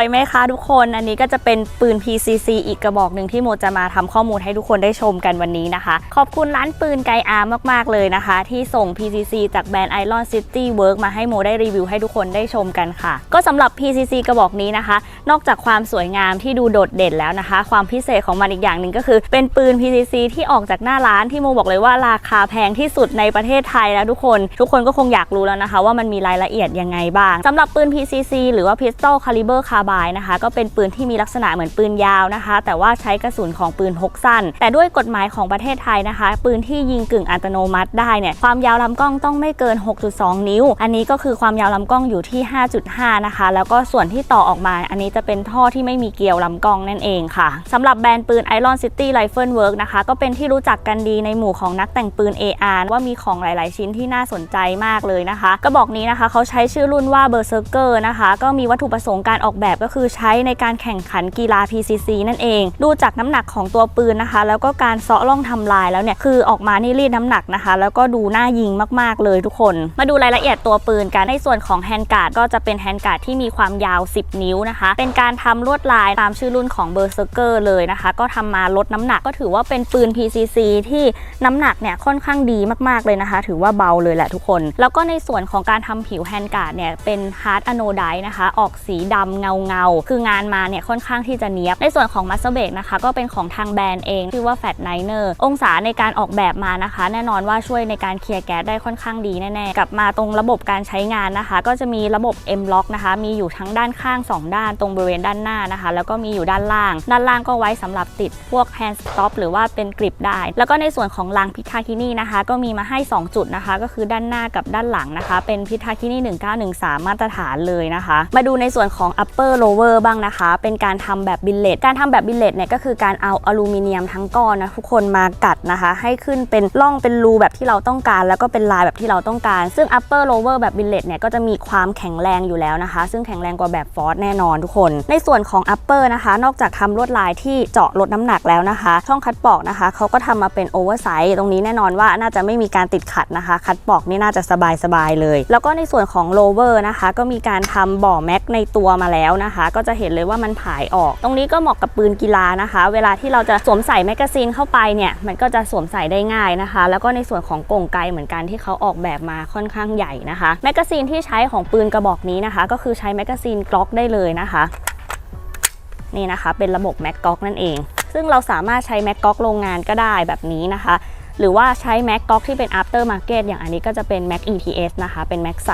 วยไหมคะทุกคน อันนี้ก็จะเป็นปืน PCC อีกกระบอกหนึ่งที่โมจะมาทำข้อมูลให้ทุกคนได้ชมกันวันนี้นะคะ ขอบคุณร้านปืนไกอาร์มาก ๆ เลยนะคะ ที่ส่ง PCC จากแบรนด์ Iron City Work มาให้โมได้รีวิวให้ทุกคนได้ชมกันค่ะ ก็สำหรับ PCC กระบอกนี้นะคะ นอกจากความสวยงามที่ดูโดดเด่นแล้วนะคะ ความพิเศษของมันอีกอย่างหนึ่งก็คือ เป็นปืน PCC ที่ออกจากหน้าร้านที่โมบอกเลยว่าราคาแพงที่สุดในประเทศไทยแล้วทุกคน ทุกคนก็คงอยากรู้แล้วนะคะ ว่ามันมีรายละเอียดยังไงบ้างสำหรับปืน PCC หรือว่า Pistol Caliber Carbine นะคะ ก็เป็นปืนที่มีลักษณะเหมือนปืนยาวนะคะ แต่ว่าใช้กระสุนของปืนพกสั้น แต่ด้วยกฎหมายของประเทศไทยนะคะ ปืนที่ยิงกึ่งอัตโนมัติได้เนี่ยความยาวลำกล้องต้องไม่เกิน 6.2 นิ้ว อันนี้ก็คือความยาวลำกล้องอยู่ที่ 5.5 นะคะ แล้วก็ส่วนที่ต่อออกมา อันนี้จะเป็นท่อที่ไม่มีเกลียวลำกล้องนั่นเองค่ะสำหรับแบรนด์ปืน Iron City Rifle Work นะคะ ก็เป็นที่รู้จักกันดีในหมู่ของนักแต่งปืน AR ว่ามีของหลาย ๆ ชิ้นที่น่าสนใจมากเลยนะคะ กระบอกนี้นะคะเขาใช้ชื่อรุ่นว่า Berserker นะคะ ก็มีวัตถุประสงค์การออกแบบก็คือใช้ในการแข่งขันกีฬา PCC นั่นเอง ดูจากน้ำหนักของตัวปืนนะคะ แล้วก็การเซาะล่องทำลายแล้วเนี่ยคือออกมานี่รีดน้ำหนักนะคะ แล้วก็ดูน่ายิงมากๆเลยทุกคน มาดูรายละเอียดตัวปืนกันในส่วนของแฮนด์การ์ดก็จะเป็นแฮนด์การ์ดที่มีความยาว 10 นิ้วนะคะ เป็นการทำลวดลายตามชื่อรุ่นของ Berserker เกอร์เลยนะคะ ก็ทำมาลดน้ำหนักก็ถือว่าเป็นปืน PCC ที่น้ำหนักเนี่ยค่อนข้างดีมากๆเลยนะคะ ถือว่าเบาเลยแหละทุกคน แล้วก็ในส่วนของการทำผิวแฮนด์การ์ดเนี่ยเป็นฮาร์ดอโนไดนะคะ ออกสีดำเงาเงา คืองานมาเนี่ยค่อนข้างที่จะเนียบ ในส่วนของมัสเบกนะคะก็เป็นของทางแบรนด์เองชื่อว่า Fat Niner องศาในการออกแบบมานะคะ แน่นอนว่าช่วยในการเคลียร์แก๊สได้ค่อนข้างดีแน่ๆกลับมาตรงระบบการใช้งานนะคะ ก็จะมีระบบ M Lock นะคะมีอยู่ทั้งด้านข้าง 2 ด้านตรงบริเวณด้านหน้านะคะ แล้วก็มีอยู่ด้านล่าง ด้านล่างก็ไว้สำหรับติดพวก hand stop หรือว่าเป็นกริปได้ แล้วก็ในส่วนของรางพิทาคินี่นะคะ ก็มีมาให้ 2 จุดนะคะ ก็คือด้านหน้ากับด้านหลังนะคะ เป็นพิทาคินี่1913 มาตรฐานเลยนะคะ มาดูในส่วนของ upper lower บ้างนะคะ เป็นการทำแบบบิลเลตการทำแบบบิลเลตเนี่ยก็คือการเอาอลูมิเนียมทั้งก้อนนะทุกคนมากัดนะคะ ให้ขึ้นเป็นร่องเป็นรูแบบที่เราต้องการ แล้วก็เป็นลายแบบที่เราต้องการ ซึ่ง upper lower แบบบิลเลตเนี่ยก็จะมีความแข็งแรงอยู่แล้วนะคะ ซึ่งแข็งแรงกว่าแบบฟอสแน่นอนทุกคน ในส่วนของ upper นะคะ นอกจากทำลวดลายที่เจาะลดน้ำหนักแล้วนะคะ ช่องคัดปอกนะคะเขาก็ทำมาเป็นโอเวอร์ไซส์ตรงนี้แน่นอนว่าน่าจะไม่มีการติดขัดนะคะ คัดปอกนี่น่าจะสบายๆเลย แล้วก็ในส่วนของ lower นะคะ ก็มีการทำบ่อแม็กในตัวมาแล้วนะคะก็จะเห็นเลยว่ามันผายออก ตรงนี้ก็เหมาะกับปืนกีฬานะคะ เวลาที่เราจะสวมใส่แมกกาซีนเข้าไปเนี่ยมันก็จะสวมใส่ได้ง่ายนะคะ แล้วก็ในส่วนของกงไกเหมือนกันที่เขาออกแบบมาค่อนข้างใหญ่นะคะแมกกาซีนที่ใช้ของปืนกระบอกนี้นะคะ ก็คือใช้แมกกาซีนกล็อกได้เลยนะคะนี่นะคะ เป็นระบบแม็กก๊อกนั่นเอง ซึ่งเราสามารถใช้แม็กก๊อกโรงงานก็ได้แบบนี้นะคะ หรือว่าใช้แม็กก๊อกที่เป็น after market อย่างอันนี้ก็จะเป็น Mac ETS นะคะ เป็นแม็กใส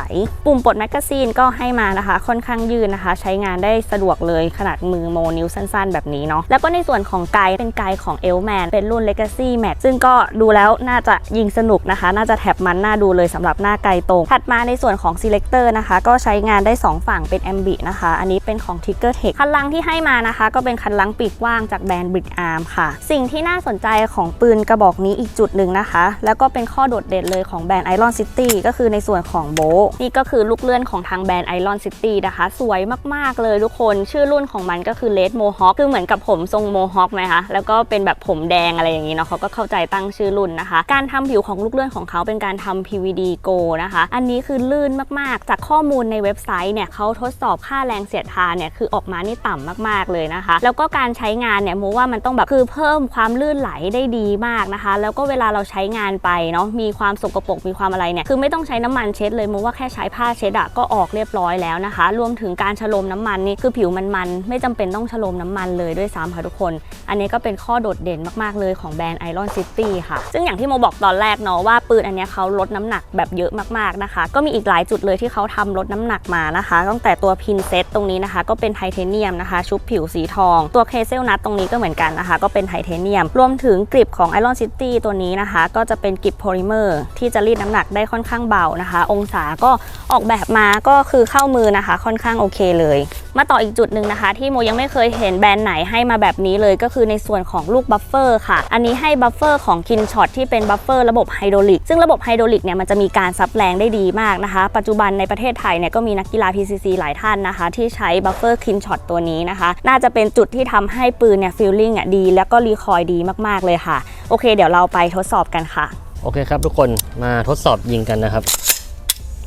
ปุ่มปลดแมกกาซีนก็ให้มานะคะ ค่อนข้างยืดนะคะ ใช้งานได้สะดวกเลยขนาดมือโมนิ้วสั้นๆ แบบนี้เนาะแล้วก็ในส่วนของไกด์เป็นไกด์ของ e l m a n เป็นรุ่น Legacy Max ซึ่งก็ดูแล้วน่าจะยิงสนุกนะคะ น่าจะแท็บมันน่าดูเลยสำหรับหน้าไกลตรง ถัดมาในส่วนของ Selector นะคะ ก็ใช้งานได้ 2 ฝั่งเป็น Ambi นะคะ อันนี้เป็นของ Tigger Tech คันลังที่ให้มานะคะ ก็เป็นคันลังปีกว้างจากแบรนด์ Brick Arm ค่ะ สิ่งที่น่าสนใจของปืนกระบอกนี้อีกจุดหนึ่งนะคะ แล้วก็เป็นข้อโดดเด่นเลยของแบรนด์ Iron City ก็คือในส่วนของโบนี่ก็คือลูกเลื่อนของทางแบรนด์ Iron City นะคะ สวยมากๆเลยทุกคนชื่อรุ่นของมันก็คือ Red Mohawk คือเหมือนกับผมทรง Mohawk ไหมคะแล้วก็เป็นแบบผมแดงอะไรอย่างนี้เนาะเขาก็เข้าใจตั้งชื่อรุ่นนะคะ การทำผิวของลูกเลื่อนของเขาเป็นการทำ PVD Go นะคะ อันนี้คือลื่นมากๆ จากข้อมูลในเว็บไซต์เนี่ยเขาทดสอบค่าแรงเสียดทานเนี่ยคือออกมานี่ต่ำมากๆเลยนะคะ แล้วก็การใช้งานเนี่ยโมว่ามันต้องแบบคือเพิ่มความลื่นไหลได้ดีมากนะคะ แล้วก็เวลาเราใช้งานไปเนาะมีความสกปรกมีความอะไรเนี่ยคือไม่ต้องใช้น้ำมันเช็ดเลยมูว่าแค่ใช้ผ้าเช็ดอะก็ออกเรียบร้อยแล้วนะคะ รวมถึงการฉโลมน้ำมันนี่คือผิวมันมันๆไม่จำเป็นต้องฉโลมน้ำมันเลยด้วยซ้ำค่ะทุกคน อันนี้ก็เป็นข้อโดดเด่นมากๆเลยของแบรนด์ Iron City ค่ะ ซึ่งอย่างที่โมบอกตอนแรกเนาะว่าปืนอันนี้เขาลดน้ำหนักแบบเยอะมากๆนะคะ ก็มีอีกหลายจุดเลยที่เขาทำลดน้ำหนักมานะคะ ตั้งแต่ตัวพินเซตตรงนี้นะคะ ก็เป็นไทเทเนียมนะคะ ชุบผิวสีทอง ตัวเคเซลนัทตรงนี้ก็เหมือนกันนะคะ ก็เป็นไทเทเนียม รวมถึงกริปของ Iron City ตัวนี้นะคะ ก็จะเป็นกิบโพลิเมอร์ที่จะรีดน้ำหนักได้ค่อนข้างเบานะคะ องศาก็ออกแบบมาก็คือเข้ามือนะคะ ค่อนข้างโอเคเลย มาต่ออีกจุดหนึ่งนะคะ ที่โมยังไม่เคยเห็นแบรนด์ไหนให้มาแบบนี้เลยก็คือในส่วนของลูกบัฟเฟอร์ค่ะ อันนี้ให้บัฟเฟอร์ของคินช็อตที่เป็นบัฟเฟอร์ระบบไฮดรอลิกซึ่งระบบไฮดรอลิกเนี่ยมันจะมีการซับแรงได้ดีมากนะคะ ปัจจุบันในประเทศไทยเนี่ยก็มีนักกีฬา PCC หลายท่านนะคะ ที่ใช้บัฟเฟอร์คินช็อตตัวนี้นะคะ น่าจะเป็นจุดที่ทำให้ปืนเนี่ยฟีลลิ่งอะดี แล้วก็รีคอยดีมากๆเลยค่ะ โอเค เดี๋ยวเราไปทดสอบกันค่ะ โอเคครับทุกคนมาทดสอบยิงกันนะครับ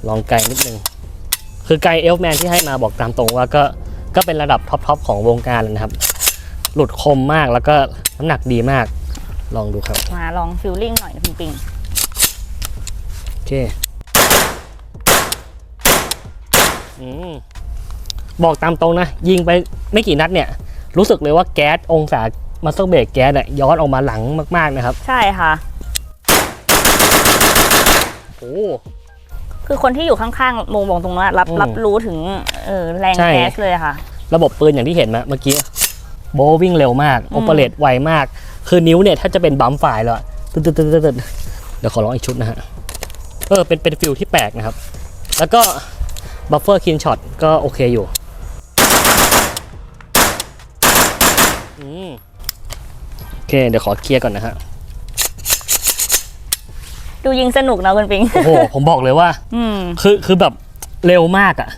ลองไกลนิดนึง คือไกลเอลแมนที่ให้มาบอกตามตรงว่าก็ก็เป็นระดับท็อปๆของวงการเลยนะครับ หลุดคมมากแล้วก็น้ำหนักดีมาก ลองดูครับ มาลองฟิลลิ่งหน่อยนะปิงปิงโอเคอืมบอกตามตรงนะ ยิงไปไม่กี่นัดเนี่ย รู้สึกเลยว่าแก๊สองศามาสเตอร์เบรกแก๊สเนี่ยย้อนออกมาหลังมากๆนะครับ ใช่ค่ะ โอ้ คือคนที่อยู่ข้างๆโมงบอกตรงนั้นอะรับอืมรับรู้ถึงเออแรงใช่ แก๊สเลยอะค่ะ ระบบปืนอย่างที่เห็นมาเมื่อกี้ โบว์วิ่งเร็วมากอืมโอเปเรตไวมาก คือนิ้วเนี่ย ถ้าจะเป็นบัมป์ไฟล์แล้วอะตึ๊ดตึ๊ดตึ๊ดตึ๊ดตึ๊ดเดี๋ยวขอลองอีกชุดนะฮะ เออ เป็นเป็นฟิลที่แปลกนะครับ แล้วก็บัฟเฟอร์คินช็อตก็โอเคอยู่อืมโอเค เดี๋ยวขอเคลียร์ก่อนนะฮะ ดูยิงสนุกนะคุณปิง โอ้โห ผมบอกเลยว่า อืม คือคือแบบเร็วมากอะ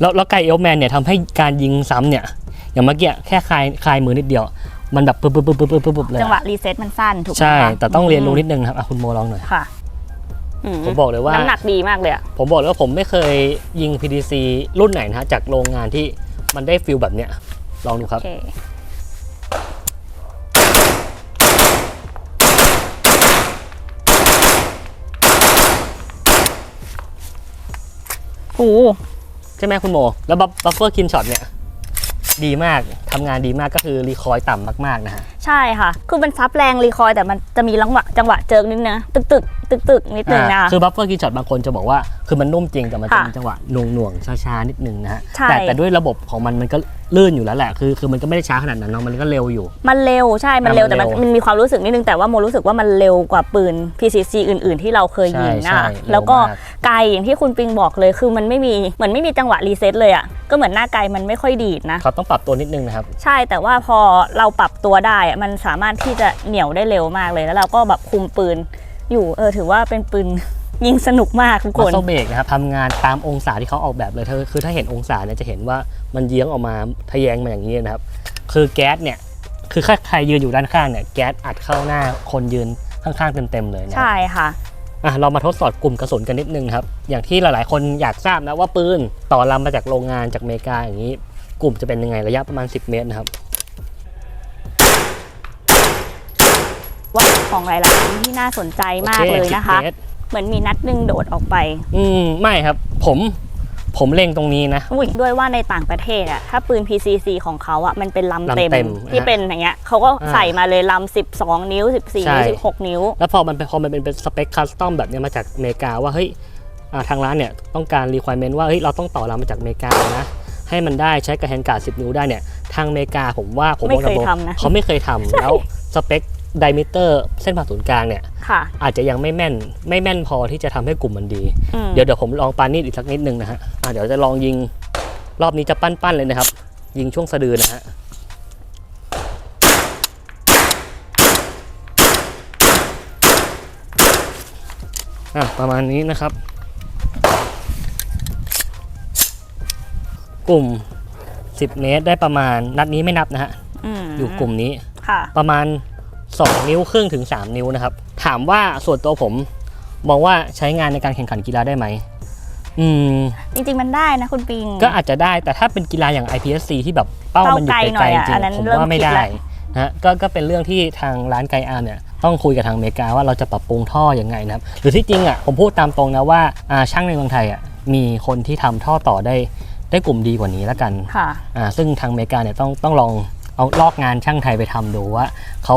แล้วแล้วไกเอลแมนเนี่ยทำให้การยิงซ้ำเนี่ย อย่างเมื่อกี้แค่คลายคลายมือนิดเดียว มันแบบปึ๊บปึ๊บปึ๊บปึ๊บปึ๊บปึ๊บเลยจังหวะอะรีเซ็ตมันสั้นถูกไหมใช่คะแต่ต้องเรียนรู้นิดนึงนะครับอะคุณโมลองหน่อย ค่ะ อืผมบอกเลยว่า น้ำหนักดีมากเลยอะผมบอกเลยว่าผมไม่เคยยิง PDC รุ่นไหนนะฮะจากโรงงานที่มันได้ฟิลแบบเนี้ยลองดูครับโอเค โอ้ใช่ไหมคุณโม แล้วบัฟเฟอร์คินช็อตเนี่ย ดีมากทำงานดีมากก็คือรีคอยต่ำมาก ๆ นะฮะใช่ค่ะ คือมันซับแรงรีคอยล์แต่มันจะมีจังหวะจังหวะเจิกนิดนะ ตึกตึกตึกตึกนิดนึงนะอ่าคือบัฟเฟอร์คินช็อตบางคนจะบอกว่า คือมันนุ่มจริงแต่มันจะค่ะมีจังหวะหน่วงหน่วงๆช้าๆนิดนึงนะฮะใช่แต่แต่ด้วยระบบของมันมันก็ลื่นอยู่แล้วแหละคือคือมันก็ไม่ได้ช้าขนาดนั้นเนาะมันก็เร็วอยู่ มันเร็วใช่มันเร็วอะแต่มันมันเร็วมันมีความรู้สึกนิดนึงแต่ว่าโมรู้สึกว่ามันเร็วกว่าปืน PCC อื่น ๆ ที่เราเคยยิงใช่นะใช่แล้วก็เร็วมากไกลอย่างที่คุณปิงบอกเลย คือมันไม่มีเหมือนไม่มีจังหวะรีเซ็ตเลยอะก็เหมือนหน้าไกลมันไม่ค่อยดีดนะเขาต้องปรับตัวนิดนึงนะครับใช่แต่ว่าพอเราปรับตัวได้อะมันสามารถที่จะเหนียวได้เร็วมากเลย แล้วเราก็แบบคุมปืนอยู่เออถือว่าเป็นปืนยิงสนุกมากทุกคมัสนเซลเบรกนะครับทำงานตามองศาที่เขาออกแบบเลยเธอคือถ้าเห็นองศาเนี่ยจะเห็นว่ามันเยื้องออกมาทะแยงมาอย่างนี้นะครับ คือแก๊สเนี่ยคือถ้าใครยืนอยู่ด้านข้างเนี่ยแก๊สอัดเข้าหน้าคนยืนข้างๆเต็มๆเลยนะใช่ค่ะอะเรามาทดสอบกลุ่มกระสุนกันนิดนึงครับ อย่างที่หลายๆ คนอยากทราบนะว่าปืนต่อลำมาจากโรงงานจากอเมริกาอย่างนี้ กลุ่มจะเป็นยังไงระยะประมาณ 10 เมตรนะครับ ว่า ของหลายๆที่น่าสนใจมากโอเลยนะคะ10เมตรเหมือนมีนัดหนึ่งโดดออกไป อืมไม่ครับ ผมผมเล็งตรงนี้นะอุ้ยด้วยว่าในต่างประเทศอะถ้าปืน PCC ของเขาอะมันเป็นลำลำเต็มเต็มที่ฮะเป็นอย่างเงี้ยเขาก็อ่าใส่มาเลยลำ12 นิ้ว 14ใช่นิ้ว 16 นิ้ว แล้วพอมันเป็นพอมันเป็นเป็นสเปคคัสตอมแบบเนี้ยมาจากอเมริกาว่าเฮ้ยอ่าทางร้านเนี่ยต้องการรีควอร e เมนต์ว่าเฮ้ยเราต้องต่อรำมาจากอเมริกานะให้มันได้ใช้กระแฮนการ์ด10 นิ้วได้เนี่ยทางอเมริกาผมว่าผมไม่เคยบอกตรงๆทำนะเขาไม่เคยทำแล้วสเปค ไดมิเตอร์เส้นผ่าศูนย์กลางเนี่ยค่ะ อาจจะยังไม่แม่นไม่แม่นพอที่จะทำให้กลุ่มมันดีอืมเดี๋ยวเดี๋ยวผมลองปานีดอีกสักนิดนึงนะฮะอะเดี๋ยวจะลองยิงรอบนี้จะปั้นๆเลยนะครับ ยิงช่วงสะดือนะฮะอะประมาณนี้นะครับ กลุ่ม 10 เมตรได้ประมาณนัดนี้ไม่นับนะฮะมอยู่กลุ่มนี้ค่ะประมาณ 2 นิ้วครึ่งถึง 3 นิ้วนะครับ ถามว่าส่วนตัวผมมองว่าใช้งานในการแข่งขันกีฬาได้ไหมอืมจริง ๆ มันได้นะคุณปิง ก็อาจจะได้แต่ถ้าเป็นกีฬาอย่าง IPSC ที่แบบเป้ามันอยู่เป้าไกลหน่ไกลอยๆอะจริอังนนั้นๆผมเริ่มว่าไม่คิดได้ละนะฮะก็ก็เป็นเรื่องที่ทางร้านไกอาร์มเนี่ยต้องคุยกับทางอเมริกาว่าเราจะปรับปรุงท่อยังไงนะครับ หรือที่จริงอะผมพูดตามตรงนะว่าอ่าช่างในเมืองไทยอะมีคนที่ทำท่อต่อได้ได้กลุ่มดีกว่านี้แล้วกันค่ะอ่าซึ่งทางอเมริกาเนี่ยต้องต้องลองเอาลอกงานช่างไทยไปทำดูว่าเขา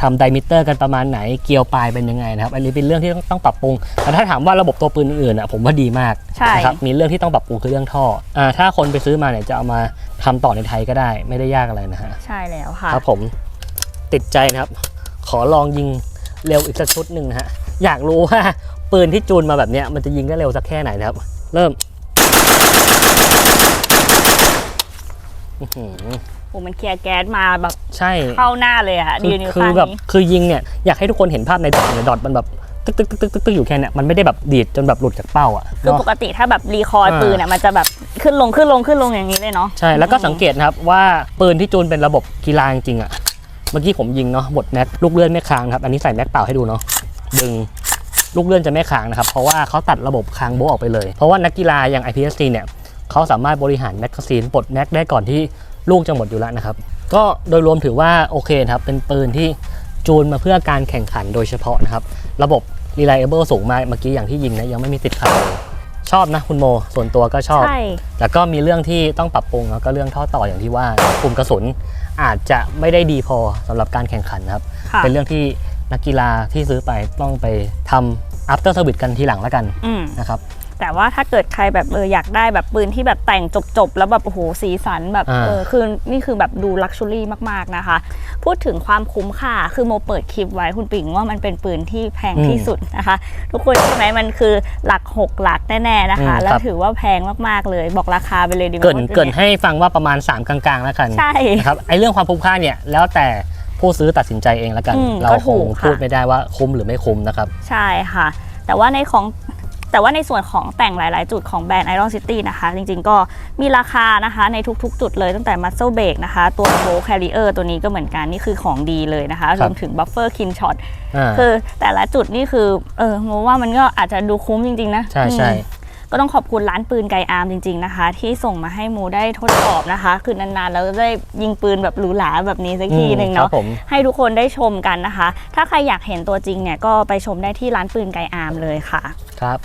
ทำไดมิเตอร์กันประมาณไหนเกลียวปลายเป็นยังไงนะครับอันนี้เป็นเรื่องที่ต้องต้องปรับปรุงแต่ถ้าถามว่าระบบตัวปืนอื่นๆอะผมว่าดีมากใช่ นะครับมีเรื่องที่ต้องปรับปรุงคือเรื่องท่ออ่าถ้าคนไปซื้อมาเนี่ยจะเอามาทำต่อในไทยก็ได้ ไม่ได้ยากอะไรนะฮะ ใช่แล้วค่ะ ครับผมติดใจนะครับ ขอลองยิงเร็วอีกสักชุดหนึ่งนะฮะ อยากรู้ว่า ปืนที่จูนมาแบบเนี้ยมันจะยิงได้เร็วสักแค่ไหนนะครับ เริ่มอื้อหือ โอ้มันเคลียร์แก๊สมาแบบใช่เข้าหน้าเลยอะคืยือนอยู่คือข้างแบบนี้คือยิงเนี่ยอยากให้ทุกคนเห็นภาพในดอทเนี่ยดอทมันแบบตึกตึกตึกตึกตึกตึกอยู่แค่เนี้ยมันไม่ได้แบบดีดจนแบบหลุดจากเป้าอะคือเนาะปกติถ้าแบบรีคอยล์อ่าปืนอะมันจะแบบขึ้นลงขึ้นลงขึ้นลงอย่างนี้เลยเนาะใช่แล้วก็สังเกตนะครับว่าปืนที่จูนเป็นระบบกีฬาจริงๆอะเมื่อกี้ผมยิงเนาะหมดแม็กลูกเลื่อนไม่ค้างนะครับอันนี้ใส่แม็กเปล่าให้ดูเนาะดึงลูกเลื่อนจะไม่ค้างนะครับเพราะว่าเขาตัดระบบค้างโบะออกไปเลย เพราะว่านักกีฬาอย่าง IPSC เนี่ยเเขาสามารถบริหารแมกกาซีนปลดแม็กได้ก่อนที่ ลูกจะหมดอยู่แล้วนะครับ ก็โดยรวมถือว่าโอเคนะครับ เป็นปืนที่จูนมาเพื่อการแข่งขันโดยเฉพาะนะครับ ระบบ reliable สูงมากเมื่อกี้อย่างที่ยิงนะยังไม่มีติดขัดเลยชอบนะคุณโม ส่วนตัวก็ชอบ ใช่ แต่ก็มีเรื่องที่ต้องปรับปรุงแล้วก็เรื่องท่อต่ออย่างที่ว่ากลุ่มกระสุนอาจจะไม่ได้ดีพอสำหรับการแข่งขันนะครับ ค่ะเป็นเรื่องที่นักกีฬาที่ซื้อไปต้องไปทำ after service กันทีหลังแล้วกัน อืม นะครับ แต่ว่าถ้าเกิดใครแบบเอออยากได้แบบปืนที่แบบแต่งจบๆ แล้วแบบโอ้โหสีสันแบบอ่าเออคือนี่คือแบบดูลักชัวรี่มากๆนะคะ พูดถึงความคุ้มค่าคือโมเปิดคลิปไว้คุณปิงว่ามันเป็นปืนที่แพงที่สุดนะคะ ทุกคนใช่ไหมมันคือหลัก 6 หลักแน่ๆนะคะอืมแล้วครับถือว่าแพงมากๆเลย บอกราคาไปเลยดีไหมเกรินว่าเกรินให้ฟังว่าประมาณ 3 กลางๆแล้วกันใช่นะครับไอ้เรื่องความคุ้มค่าเนี่ยแล้วแต่ผู้ซื้อตัดสินใจเองแล้วกันอืมเราก็คถูงกค่ะพูดไม่ได้ว่าคุ้มหรือไม่คุ้มนะครับ ใช่ค่ะ แต่ว่าในของ แต่ว่าในส่วนของแต่งหลาย ๆ จุดของแบรนด์ Iron City นะคะ จริง ๆ ก็มีราคานะคะในทุก ๆ จุดเลยตั้งแต่ Muscle Brake นะคะ ตัว Bow Carrier ตัวนี้ก็เหมือนกัน นี่คือของดีเลยนะคะครรับวมถึง Buffer Kin Shot อ่าคือแต่ละจุดนี่คือเออโมว่ามันก็อาจจะดูคุ้มจริง ๆ นะ ใช่ใช่อืมก็ต้องขอบคุณร้านปืนไกอาร์มจริง ๆ นะคะ ที่ส่งมาให้โมได้ทดสอบนะคะ คือนานๆแล้วได้ยิงปืนแบบหรูหราแบบนี้สักทีหนึ่งครัเนาะบผมให้ทุกคนได้ชมกันนะคะ ถ้าใครอยากเห็นตัวจริงเนี่ยก็ไปชมได้ที่ร้านปืนไกอาร์มเลยค่ะ ครับ